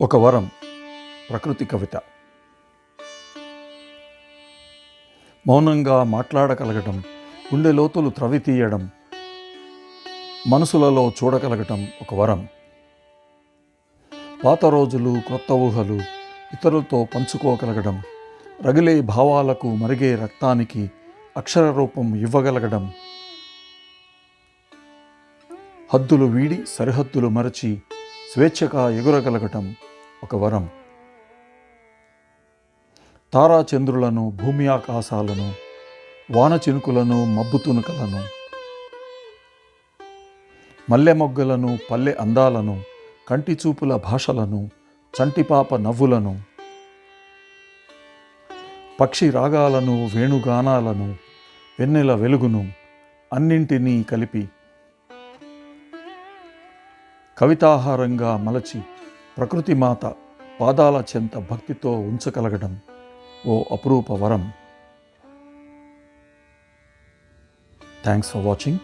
ఒక వరం ప్రకృతి కవిత. మౌనంగా మాట్లాడగలగటం గుండె లోతులు త్రవి తీయడం మనసులలో చూడగలగటం ఒక వరం. పాత రోజులు క్రొత్త ఊహలు ఇతరులతో పంచుకోగలగడం రగిలే భావాలకు మరిగే రక్తానికి అక్షర రూపం ఇవ్వగలగడం. హద్దులు వీడి సరిహద్దులు మరచి స్వేచ్ఛగా ఎగురగలగటం ఒక వరం. తారాచంద్రులను భూమి ఆకాశాలను వాన చినుకులను మబ్బు తునుకలను మల్లె మొగ్గలను పల్లె అందాలను కంటి చూపుల భాషలను చంటిపాప నవ్వులను పక్షి రాగాలను వేణుగానాలను వెన్నెల వెలుగును అన్నింటినీ కలిపి కవితాహారంగా మలచి ప్రకృతి మాత పాదాల చెంత భక్తితో ఉంచగలగడం ఓ అపురూప వరం. Thanks for watching